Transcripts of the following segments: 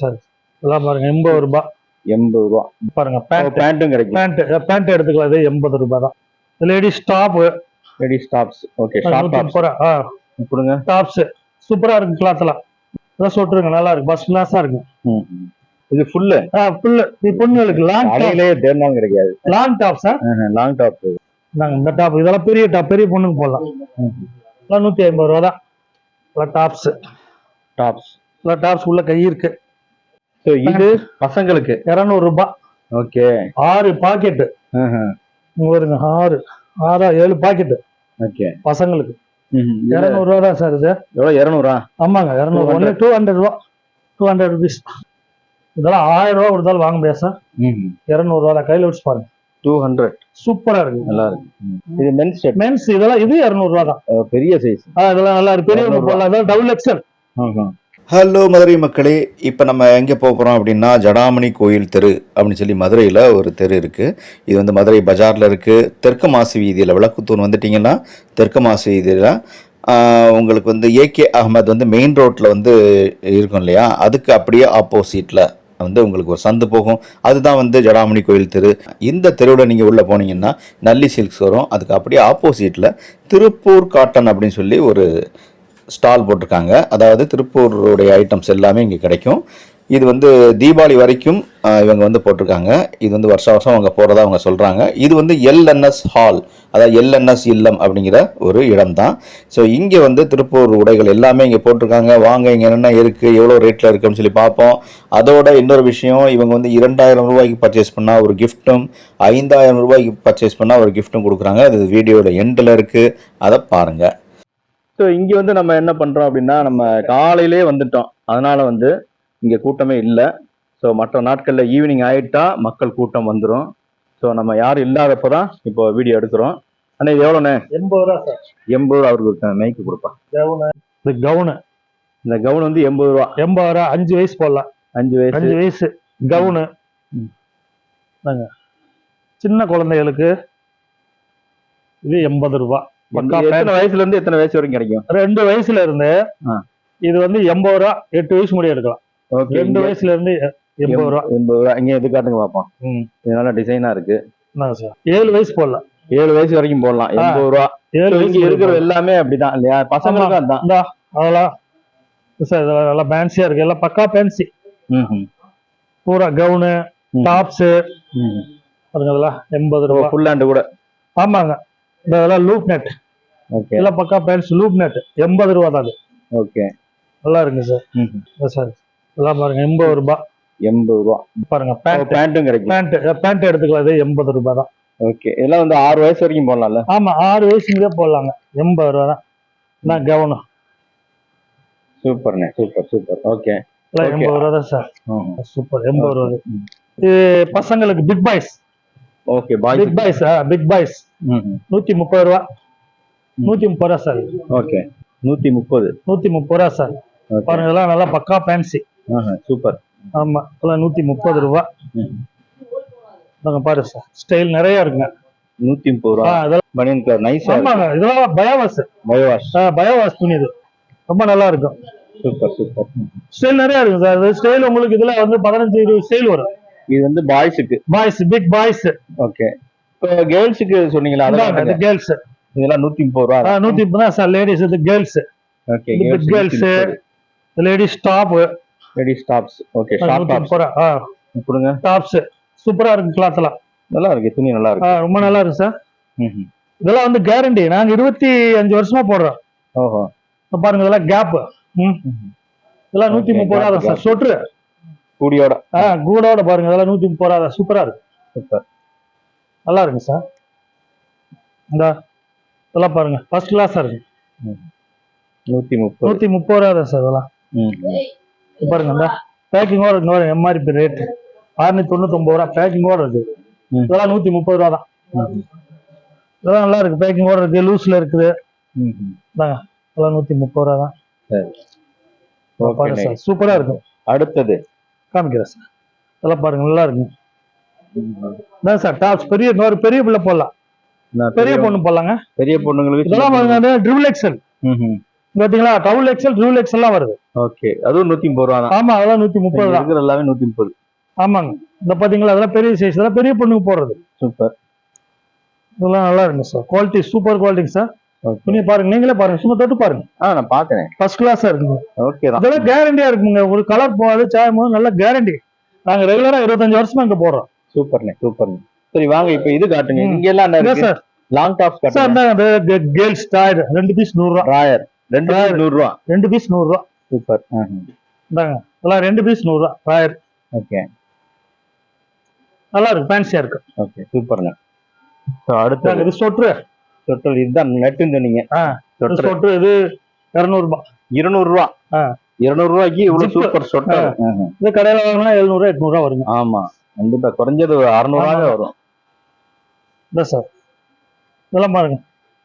Sir இதெல்லாம் பாருங்க எண்பது ரூபாய் எண்பது ரூபா. பாருங்க பேண்ட் பேண்ட்டும் கிடைக்கும். பேண்ட் பேண்ட் எடுத்துக்கலாம் இது எண்பது ரூபாய் தான். Ladies top ready tops okay short tops ரூபா. கொடுங்க. டாப்ஸ் சூப்பரா இருக்கு கிளாத்லாம் இதெல்லாம் சொல்லிருங்க நல்லா இருக்கு. ஃபர்ஸ்ட் கிளாஸா இருக்கு. இது ஃபுல்லு ஃபுல்லு இது பொண்ணுங்களுக்கு லாங் டாப் கடையிலே தேர்ந்தாலும் கிடைக்காது. Long top sir long top நாங்க இந்த டாப் இதெல்லாம் பெரிய டாப் பெரிய பொண்ணுக்கு போடலாம். இதெல்லாம் நூத்தி ஐம்பது ரூபா தான். டாப்ஸ் டாப்ஸ் இதெல்லாம் டாப்ஸ் உள்ள கை இருக்கு. ஸோ இது பசங்களுக்கு. இரநூறு ரூபாய் ஓகே ஆறு பாக்கெட்டு. வருங்க ஆறு. ஆறா ஏழு பாக்கெட்டு. ஓகே பசங்களுக்கு. இரநூறு ரூபா தான் சார் இது. எவ்வளோ? இரநூறா? ஆமாங்க இரநூறு. ஒன்று டூ ஹண்ட்ரட் ரூபா. டூ ஹண்ட்ரட் ருபீஸ் இதெல்லாம் ஆயிரம் ரூபா கொடுத்தாலும் வாங்க முடியாது சார். இரநூறு ரூபா தான். கையில் வச்சு பாருங்க. டூ ஹண்ட்ரட் சூப்பரா இருக்கு. நல்லா இருக்கு. இது மென்ஸ் மென்ஸ் இதெல்லாம் இது இரநூறு ரூபா தான். பெரிய சைஸ் இதெல்லாம் நல்லா இருக்கு. 200 போடலாம் டபுள் எக்ஸல் ஹலோ மதுரை மக்களே. இப்போ நம்ம எங்கே போக போகிறோம் அப்படின்னா ஜடாமணி கோயில் தெரு அப்படின்னு சொல்லி மதுரையில் ஒரு தெரு இருக்குது இது வந்து மதுரை பஜாரில் இருக்குது தெற்கு மாசு வீதியில் விளக்குத்தூர் வந்துட்டிங்கன்னா தெற்கு மாசு வீதியில் உங்களுக்கு வந்து ஏகே அகமது வந்து மெயின் ரோட்டில் வந்து இருக்கும் இல்லையா? அதுக்கு அப்படியே ஆப்போசிட்டில் வந்து உங்களுக்கு ஒரு சந்து போகும். அதுதான் வந்து ஜடாமணி கோயில் தெரு. இந்த தெருவில் நீங்கள் உள்ளே போனீங்கன்னா நல்லி சில்க்ஸ் வரும். அதுக்கு அப்படியே ஆப்போசிட்டில் திருப்பூர் காட்டன் அப்படின்னு சொல்லி ஒரு ஸ்டால் போட்டிருக்காங்க. அதாவது திருப்பூருடைய ஐட்டம்ஸ் எல்லாமே இங்கே கிடைக்கும். இது வந்து தீபாவளி வரைக்கும் இவங்க வந்து போட்டிருக்காங்க. இது வந்து வருஷ வருஷம் அவங்க போகிறதா அவங்க சொல்கிறாங்க இது வந்து எல்என்எஸ் ஹால் அதாவது எல்என்எஸ் இல்லம் அப்படிங்கிற ஒரு இடம் தான் ஸோ இங்கே வந்து திருப்பூர் உடைகள் எல்லாமே இங்கே போட்டிருக்காங்க. வாங்க இங்கே என்னென்ன இருக்குது எவ்வளோ ரேட்டில் இருக்குன்னு சொல்லி பார்ப்போம். அதோட இன்னொரு விஷயம் இவங்க வந்து இரண்டாயிரம் ரூபாய்க்கு பர்ச்சேஸ் பண்ணால் ஒரு கிஃப்ட்டும் ஐந்தாயிரம் ரூபாய்க்கு பர்ச்சேஸ் பண்ணால் ஒரு கிஃப்ட்டும் கொடுக்குறாங்க. அது வீடியோட எண்டில் இருக்குது அதை பாருங்கள் ஸோ இங்க வந்து நம்ம என்ன பண்றோம் அப்படின்னா நம்ம காலையிலே வந்துட்டோம். அதனால வந்து இங்க கூட்டமே இல்லை. ஸோ மற்ற நாட்கள்ல ஈவினிங் ஆயிட்டா மக்கள் கூட்டம் வந்துடும் ஸோ நம்ம யாரும் இல்லாதப்போ தான் இப்போ வீடியோ எடுக்கிறோம். அண்ணா இது எவ்வளோண்ணே? எண்பது ரூபா சார். எண்பது ரூபா அவருக்கு மைக்கு கொடுப்பா. கவுனு. இது கவுனு. இந்த கவுன் வந்து எண்பது ரூபா. எண்பது ரூபா அஞ்சு வயசு போடலாம். அஞ்சு வயசு. அஞ்சு வயசு. கவுனு. சின்ன குழந்தைகளுக்கு இது எண்பது ரூபா. எத்தனை வயசுல இருந்து எத்தனை வயசு வரைக்கும் கிடைக்கும்? ரெண்டு வயசுல இருந்து. இது வந்து எண்பது ரூபா எட்டு வயசு முடிய எடுக்கலாம். ரெண்டு வயசுல இருந்து எண்பது ரூபா. எண்பது ரூபா. இங்க எது காட்டுங்க பார்ப்போம். இது நல்லா டிசைனா இருக்கு. ஏழு வயசு போடலாம். ஏழு வயசு வரைக்கும் போடலாம். எண்பது ரூபா. ஏழு வயசு இருக்கிற இருக்கிற எல்லாமே அப்படிதான். இல்லையா? பசங்களுக்கும் அதான். அதெல்லாம். சார் இதெல்லாம் நல்லா ஃபேன்சியா இருக்கு. எல்லாம் பக்கா ம்ஹும். பூரா கவுனு. டாப்ஸ். அதுங்க அதெல்லாம் எண்பது ரூபா. ஃபுல் ஹேண்ட் கூட. ஆமாங்க. இந்த இதெல்லாம் லூப் நெட் ஓகே எல்லாம் பக்கா ஃபேன்சி லூப் நெட் எண்பது ரூபா தான் அது. ஓகே நல்லா இருக்குங்க சார். இந்த சார் இதெல்லாம் பாருங்க எண்பது ரூபாய் எண்பது ரூபா. பாருங்க பேண்ட் பேண்ட்டும் கிடைக்கும். பேண்ட் பேண்ட் எடுத்துக்கலாம் இது எண்பது ரூபாய் தான். ஓகே இதெல்லாம் வந்து ஆறு வயசு வரைக்கும் போடலாம்ல? ஆமா ஆறு வயசுங்களே போடலாங்க. எண்பது ரூபா தான். நான் கவனம். சூப்பர்ண்ணே சூப்பர் சூப்பர் ஓகே எல்லாம். எண்பது ரூபா தான் சார் சூப்பர் எண்பது ரூபா. இது பசங்களுக்கு big boys okay boy big boys big boys நூத்தி முப்பது ரூபா. நூத்தி முப்பது ரூபா சார். ஓகே நூத்தி முப்பது. நூத்தி முப்பது ரூபா சார். பாருங்க இதெல்லாம் நல்லா பக்கா ஃபேன்சி சூப்பர் ஆமா இதெல்லாம் நூத்தி முப்பது ரூபா. பாரு சார் ஸ்டைல் நிறைய இருக்குங்க. நூத்தி முப்பது ரூபா. இதெல்லாம் பனியன் கலர் நைஸா ஆமாங்க இதெல்லாம் பயோவாஸ் பயோவாஷ் பயோவாஸ் துணி இது. ரொம்ப நல்லா இருக்கும். சூப்பர் சூப்பர் ஸ்டைல் நிறைய இருக்கு சார். ஸ்டைல் உங்களுக்கு இதுல வந்து பதினஞ்சு இருபது ஸ்டைல் வரும். இது வந்து பாய்ஸுக்கு. Boys big boys okay. இப்போ கேர்ள்ஸுக்கு சொன்னீங்களா? இது கேர்ள்ஸ். இதெல்லாம் நூத்தி முப்பது ரூபா நூத்தி முப்பது தான் சார் லேடிஸ் இது girls okay girls ladies top ready tops okay short tops கொடுங்க. டாப்ஸ் சூப்பரா இருக்கு கிளாத் எல்லாம். நல்லா இருக்கு துணி நல்லா இருக்கு. ரொம்ப நல்லா இருக்கு சார். இதெல்லாம் வந்து கேரண்டி நாங்க இருபத்தி அஞ்சு வருஷமா போடுறோம். ஓஹோ. பாருங்க இதெல்லாம் கேப் இதெல்லாம் நூத்தி முப்பது ரூபா சார். சொட்டு. கூடியோட. ஆ கூடோட பாருங்க இதெல்லாம் நூத்தி முப்பது ரூபா தான் சூப்பரா இருக்கு. சூப்பர். நல்லா இருக்கு சார். இந்த இதெல்லாம் பாருங்க ஃபர்ஸ்ட் கிளாஸா இருக்கு. நூத்தி முப்பது. நூத்தி முப்பது ரூபா தான் சார் இதெல்லாம். ம். பாருங்க இந்த. பேக்கிங்கோட இருக்கு பாருங்க எம்ஆர்பி ரேட் அறுநூத்தி தொண்ணூத்தொன்பது ரூபா பேக்கிங்கோட இருக்கு. இதெல்லாம் நூத்தி முப்பது ரூபா தான். இதெல்லாம் நல்லா இருக்கு பேக்கிங்கோட இருக்கு லூஸ்ல இருக்குது. ம்ஹும். இந்தாங்க இதெல்லாம் நூத்தி முப்பது ரூபா தான். சார். சூப்பரா இருக்கும் அடுத்தது. காமிக்கிறேன் சார். இதெல்லாம் பாருங்க நல்லா இருக்கு இதான் சார் டாப்ஸ். பெரிய இன்னொரு பெரிய பிள்ளை போடலாம். பெரிய பொண்ணு? போடலாங்க. பெரிய பொண்ணுங்களுக்கு இதெல்லாம் பாருங்க ட்ரிபிள் எக்ஸல். பாத்தீங்களா டபுள் எக்ஸல் ட்ரிபிள் எக்ஸல் எல்லாம் வருது. ஓகே. அதுவும் நூத்தி முப்பது ரூபா தான். ஆமா அதெல்லாம் நூத்தி முப்பது தான் இருக்கிற எல்லாமே நூத்தி முப்பது ஆமாங்க. இந்த பாத்தீங்களா அதெல்லாம் பெரிய சைஸ் இதெல்லாம் பெரிய பொண்ணுக்கு போடுறது. சூப்பர். இதெல்லாம் நல்லா இருக்குங்க சார். குவாலிட்டி சூப்பர் குவாலிட்டிங்க சார். துணி பாருங்க நீங்களே பாருங்க சும்மா தொட்டு பாருங்க. ஆ நான் பாக்குறேன். ஃபர்ஸ்ட் கிளாஸா இருக்குங்க. ஓகே தான். அதெல்லாம் கேரண்டியா இருக்குங்க. ஒரு கலர் போகாது சாயம் போகாது நல்ல கேரண்டி நாங்க ரெகுலரா இருபத்தஞ்சு வருஷமா இங்க போடுறோம் சூப்பர்ண்ணே சூப்பர்ண்ணே. சரி வாங்க இப்ப இது காட்டுங்க. இங்க எல்லாம் என்ன sir long tops sir girls டாய்டு ரெண்டு பீஸ் நூறு ரூபா. ராயர் ரெண்டு Rayer. நூறு ரூபா. ரெண்டு பீஸ் நூறு ரூபா. சூப்பர். இந்தாங்க அதெல்லாம் ரெண்டு பீஸ் நூறு ரூபா. ராயர் ஓகே நல்லா இருக்கு ஃபேன்சியா இருக்கு. ஓகே சூப்பர்ண்ணே. அடுத்தது. இது சொட்ரு தொட்டல் இதுதான் நெட்டுன்னு சொன்னீங்க. ஆ, இது தொட்டல் சொட்ரு இது இருநூறு ரூபாய் இருநூறு ரூபா ஆ. இருநூறு ரூபாய்க்கு இவ்வளவு. சூப்பர் சொட்டல் இது கடையில வாங்கினா எழுநூறு ரூபா எட்நூறு ரூபா வருங்க. ஆமா. கண்டிப்பா குறைஞ்சது ஒரு அறுநூறுவாவே. வரும். இந்த சார். இதெல்லாம் பாருங்க.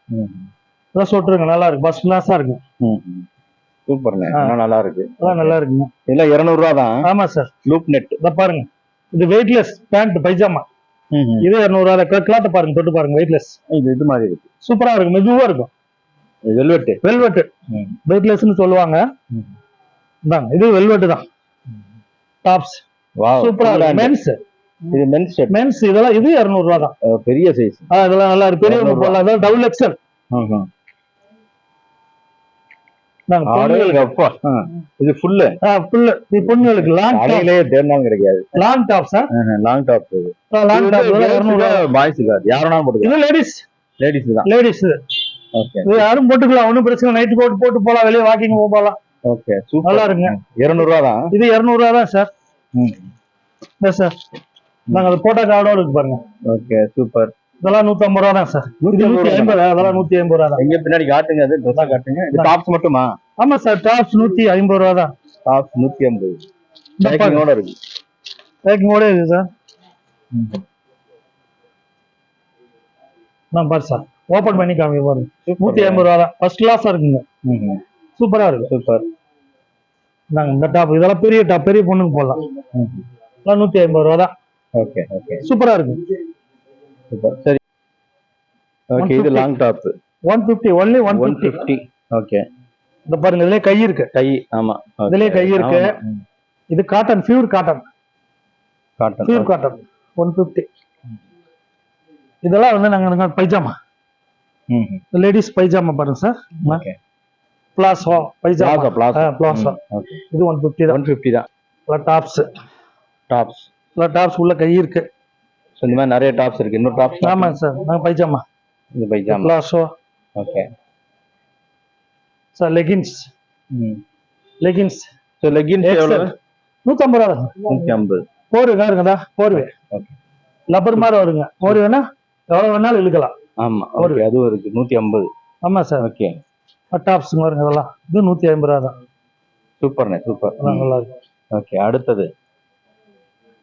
இதெல்லாம் சொட்டுருங்க. நல்லா இருக்கு. ஃபர்ஸ்ட் கிளாஸா இருக்கு. சூப்பர்ண்ணே நல்லா இருக்கு. அதெல்லாம் நல்லா இருக்குங்க. இல்ல இருநூறு ரூபா தான். ஆமா சார். லூப் நெட் இத பாருங்க. இது வெயிட்லெஸ் பேண்ட் பைஜாமா. இது இரநூறு ரூபா கிளாத்த பாருங்க தொட்டு பாருங்க வெயிட்லெஸ் இது இது மாதிரி இருக்கு. சூப்பரா இருக்கும் மெதுவா இருக்கும். வெல்வெட் வெல்வெட் ம். வெயிட்லெஸ்னு சொல்லுவாங்க. இந்தாங்க இது வெல்வெட் தான். டாப்ஸ் சூப்பரா இருக்கும். மென்ஸ் இது மென்ஸ் மென்ஸ் இதெல்லாம் இது இரநூறு ரூபா தான். பெரிய சைஸ் ஆ, இதெல்லாம் நல்லா இருக்கு. பெரியவங்க 200 ரூபா. போடலாம். டபுள் எக்ஸல் இது ஃபுல்லு ஃபுல்லு இது பொண்ணுங்களுக்கு லாங் டாப் கடையிலே தேர்ந்தாலும் கிடைக்காது. Long top sir long top long top அது யாரும் போடுது இது லேடிஸ் லேடிஸ் தான். லேடிஸ் ஓகே இது யாரும் போட்டுக்கலாம். ஒன்றும் பிரச்சனை நைட் கோட் போட்டு போலாம் வெளியே வாக்கிங் போகலாம். ஓகே சூப்பர் நல்லா இருக்குங்க. இருநூறு ரூபா தான். இது இரநூறுவா தான் சார் ம். இல்லை சார் நாங்கள் அது போட்டோ கார்டோட இருக்கு பாருங்க. ஓகே சூப்பர் இதெல்லாம் நூத்தி ஐம்பது ரூபா தான் சார் நூத்தி ஐம்பது அதெல்லாம் நூத்தி ஐம்பது ரூபா தான் எங்க பின்னாடி காட்டுங்க அது ட்ரெஸ்ஸா காட்டுங்க. இது டாப்ஸ் மட்டுமா? ஆமா சார் டாப்ஸ் நூத்தி ஐம்பது ரூபா தான் டாப்ஸ் நூத்தி ஐம்பது. பேக்கிங்கோட இருக்கு. பேக்கிங்கோட இருக்கு சார். நான் பாரு சார். ஓபன் பண்ணி காமிக்க பாருங்க நூத்தி ஐம்பது ரூபா தான் ஃபர்ஸ்ட் கிளாஸா இருக்குங்க சூப்பரா இருக்கு. சூப்பர் நாங்க இந்த டாப் இதெல்லாம் பெரிய டாப் பெரிய பொண்ணுக்கு போடலாம். நூத்தி ஐம்பது ரூபா தான் ஓகே ஓகே சூப்பரா இருக்கு. சூப்பர் சரி. ஓகே இது 150. Long top one fifty only one one fifty okay இந்த பாருங்க இதுலயே கை இருக்கு. கை ஆமா. இதுலயே கை இருக்கு. இது cotton pure cotton cotton pure cotton one fifty இதெல்லாம் வந்து நாங்க பைஜாமா லேடிஸ் பைஜாமா பாருங்க sir palazzo pyjama palazzo palazzo இது ஒன் பிப்டி தான். ஒன் ஃபிஃப்டி தான். டாப்ஸ் டாப்ஸ் டாப்ஸ் உள்ள கை இருக்கு. இந்த மாதிரி நிறைய டாப்ஸ் இருக்கு. இன்னொரு டாப்ஸ் ஆமா சார். நாங்க பைஜாமா. இந்த pyjama. Palazzo okay. Sir leggings leggings so leggings எவ்வளவு? நூத்தம்பது ரூபா. நூற்றி ஐம்பது போர்வை இருக்குதா? போர்வை ஓகே லப்பர் மாதிரி வருங்க போர்வைனா எவ்வளவு வேணாலும் இழுக்கலாம். ஆமா. ஒரு- ஓகே அதுவும் இருக்கு. நூற்றி ஐம்பது ஆமா சார். ஓகே டாப்ஸ் வருங்க இதெல்லாம். இது நூத்தி ஐம்பது ரூபா தான். சூப்பர்ண்ணே சூப்பர் அதெல்லாம் நல்லா இருக்கு. ஓகே அடுத்தது.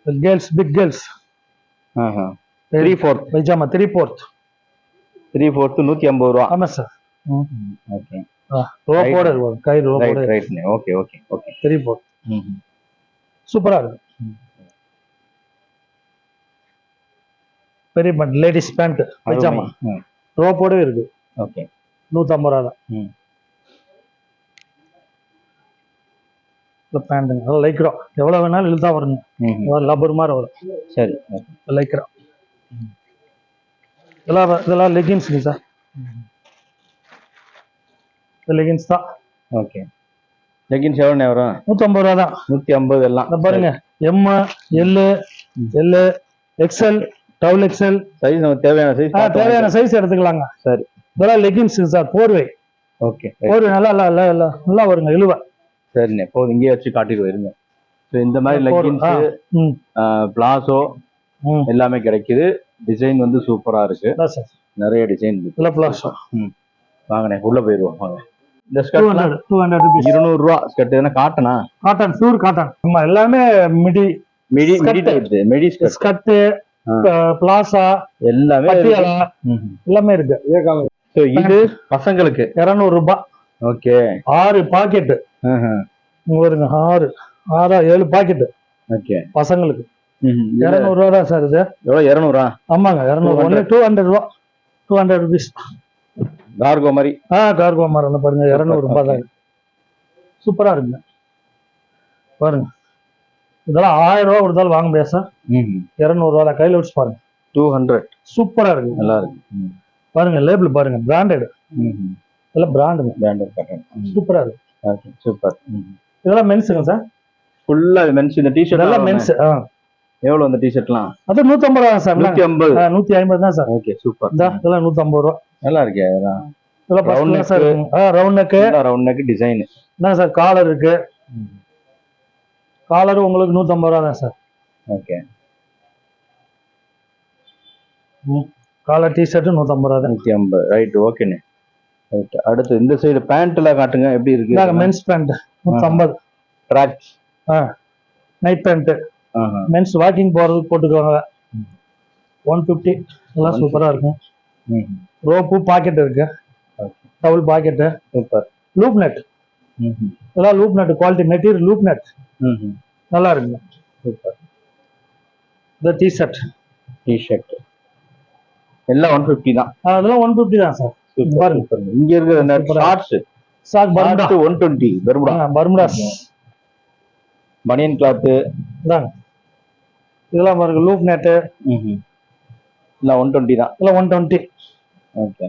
Girls big girls three fourth pyjama three fourth three fourth நூற்றி ஐம்பது ரூபா. ஆமா சார் ஓகே ரோப்போட இருக்கு கை ரோப்போட right ரைட்ண்ணே okay okay okay three fourth சூப்பரா இருக்கு. பெரிய பேண்ட் லேடிஸ் பேண்ட் பைஜாமா. ரோப்போட இருக்கு. ஓகே நூத்தம்பது ரூபா தான். ம். இந்த பேண்ட்டுங்க அதெல்லாம் லைக்கிறோம் எவ்வளவு வேணாலும் இழுத்தா வருங்க லப்பர் மாதிரி வரும். சரி. லைக்கிறோம் இதெல்லாம் இதெல்லாம் லெகின்ஸுங்க சார் லெகின்ஸ் தான். ஓகே லெகின்ஸ் எவ்வளோ வரும்? நூத்தம்பது ரூபா தான். நூற்றி ஐம்பது எல்லாம் பாருங்க. M L L XL double XL size நமக்கு தேவையான சைஸ் தேவையான சைஸ் எடுத்துக்கலாங்க. சரி. இதெல்லாம் லெகின்ஸ் சார் போர்வை ஓகே போர்வை நல்லா நல்லா நல்லா வருங்க. இழுவ. சரிண்ணே. போதும் இங்கேயே வச்சு காட்டிட்டு போயிருங்க. ஸோ இந்த மாதிரி லெகின்ஸ் பிளாசோ எல்லாமே கிடைக்குது. டிசைன் வந்து சூப்பரா இருக்கு. நிறைய டிசைன் இருக்கு. பிளாஸோ வாங்கண்ணே உள்ள போயிருவோம். வாங்க. இந்த skirt hundred two hundred rupees இருநூறு ரூபா ஸ்கர்ட் எதுனா காட்டனா? Cotton pure cotton. ஆமா எல்லாமே midi midi. Midi type midi skirt palazzo எல்லாமே எல்லாமே இருக்கு. ஸோ இது பசங்களுக்கு. இருநூறு ரூபாய் ஓகே ஆறு பாக்கெட்டு. வருங்க ஆறு ஆறா ஏழு பாக்கெட்டு. ஓகே. பசங்களுக்கு. இருநூறு ரூபா தான் சார் இது. எவ்வளோ இரநூறா? ஆமாங்க இரநூறு. ஒன்லி டூ ஹண்ட்ரட் ரூபா. டூ ஹண்ட்ரட் ருபீஸ் கார்கோ மாதிரி. ஆ கார்கோ தான் பாருங்க இரநூறு ரூபாய் தான். சூப்பரா இருக்குங்க. பாருங்க. இதெல்லாம் ஆயிரம் ரூபா கொடுத்தாலும் வாங்க முடியாது சார். இரநூறுவா தான். கையில் வச்சு பாருங்க. டூ ஹண்ட்ரட் சூப்பரா இருக்கு. நல்லா இருக்கு. பாருங்க லேபிள் பாருங்க பிராண்டட் இதெல்லாம் பிராண்டுங்க பிராண்டட் கட்டன் சூப்பரா இருக்கு. ஓகே சூப்பர் இதெல்லாம் மென்ஸுங்க சார் ஃபுல்லா மென்ஸ் இந்த டிஷர்ட் இதெல்லாம் மென்ஸ் எவ்வளவு அந்த டிஷர்ட்லாம் அது நூற்றம்பது ரூபா சார் நூத்தி ஐம்பது. நூற்றி ஐம்பது தான் சார் ஓகே சூப்பர் இந்த இதெல்லாம் நூற்றம்பது ரூபா. நல்லா இருக்கே இதெல்லாம். Round first sir round neck round neck design என்ன சார் காலர் இருக்கு. காலர் உங்களுக்கு நூற்றம்பது ரூபா தான் சார் ஓகே காலர் டிஷர்ட்டு நூற்றம்பது ரூபா தான். நூத்தி ஐம்பது. ரைட் ஓகேண்ணே ரைட் அடுத்து இந்த சைடு பேண்ட்ல காட்டுங்க எப்படி இருக்கு? மென்ஸ் பேண்ட் நூற்றம்பது track night pant men's walking போகிறதுக்கு போட்டுக்குவாங்க. ஒன் ஃபிஃப்டி எல்லாம் 150. சூப்பராக இருக்கும். ரோப்பு பாக்கெட் இருக்கு. Double pocket super. Loop net இதெல்லாம் loop net quality material loop net நல்லா இருக்குங்க சூப்பர். இந்த டிஷர்ட் டிஷர்ட் எல்லாம் ஒன் ஃபிஃப்டி தான். அதெல்லாம் ஒன் ஃபிஃப்டி தான் சார் சூப்பர் இங்க இருக்கிற shorts sock bermuda one twenty bermuda bermudas பனியன் இதாங்க இதெல்லாம் பாருங்க லூப் நெட்டு இல்லை ஒன் டுவெண்ட்டி தான். இதெல்லாம் ஒன் டுவெண்ட்டி ஓகே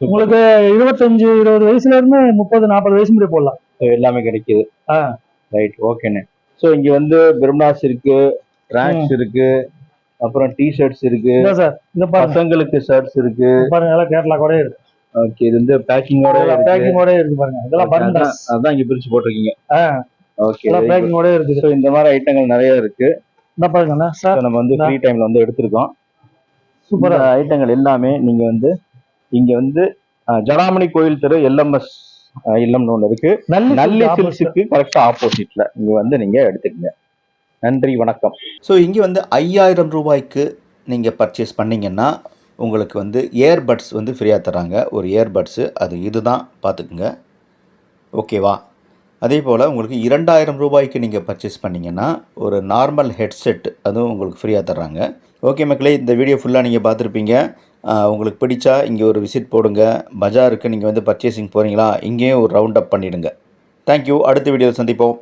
உங்களுக்கு இருபத்தஞ்சு இருபது வயசுல இருந்து முப்பது நாற்பது வயசு முடிய போடலாம். எல்லாமே கிடைக்குது. ரைட் ஓகேண்ணே ஸோ இங்க வந்து பெர்முடாஸ் இருக்கு ட்ராக்ஸ் இருக்கு அப்புறம் டி ஷர்ட்ஸ் இருக்கு சார் இந்த பாருங்க. பசங்களுக்கு ஷர்ட்ஸ் இருக்கு. பாருங்க எல்லாம் கேரளா கூட இருக்கு. ஓகே இது வந்து பேக்கிங்கோட பேக்கிங்கோட இருக்கு. பாருங்க. இதெல்லாம் பர்முடாஸ் அதான் இங்க பிரிச்சு போட்டிருக்கீங்க. ஓகே பேக்கிங்கோட இருக்குது. ஸோ இந்த மாதிரி ஐட்டங்கள் நிறைய இருக்கு. இந்த பாருங்கண்ணா So, சார். நம்ம வந்து ஃப்ரீ டைம்ல வந்து எடுத்திருக்கோம். சூப்பரா ஐட்டங்கள் எல்லாமே நீங்க வந்து இங்க வந்து ஜடாமணி கோயில் தெரு எல்எம்எஸ் இல்லம்னு ஒன்று இருக்கு. நல்லி நல்லி சில்க்ஸுக்கு கரெக்டா ஆப்போசிட்ல இங்க வந்து நீங்க எடுத்துக்கங்க. நன்றி வணக்கம். ஸோ இங்கே வந்து ஐயாயிரம் ரூபாய்க்கு நீங்கள் பர்ச்சேஸ் பண்ணிங்கன்னா உங்களுக்கு வந்து ஏர்பட்ஸ் வந்து ஃப்ரீயாக தராங்க ஒரு ஏர்பட்ஸு அது இதுதான் பார்த்துக்குங்க. ஓகேவா அதே போல் உங்களுக்கு இரண்டாயிரம் ரூபாய்க்கு நீங்கள் பர்ச்சேஸ் பண்ணிங்கன்னா ஒரு நார்மல் ஹெட்செட் அதுவும் உங்களுக்கு ஃப்ரீயாக தர்றாங்க. ஓகே மக்களே இந்த வீடியோ ஃபுல்லாக நீங்கள் பார்த்துருப்பீங்க. உங்களுக்கு பிடிச்சா இங்கே ஒரு விசிட் போடுங்க. பஜாருக்கு நீங்கள் வந்து பர்ச்சேசிங் போகிறீங்களா இங்கேயும் ஒரு ரவுண்ட் அப் பண்ணிவிடுங்க தேங்க்யூ அடுத்த வீடியோவில் சந்திப்போம்.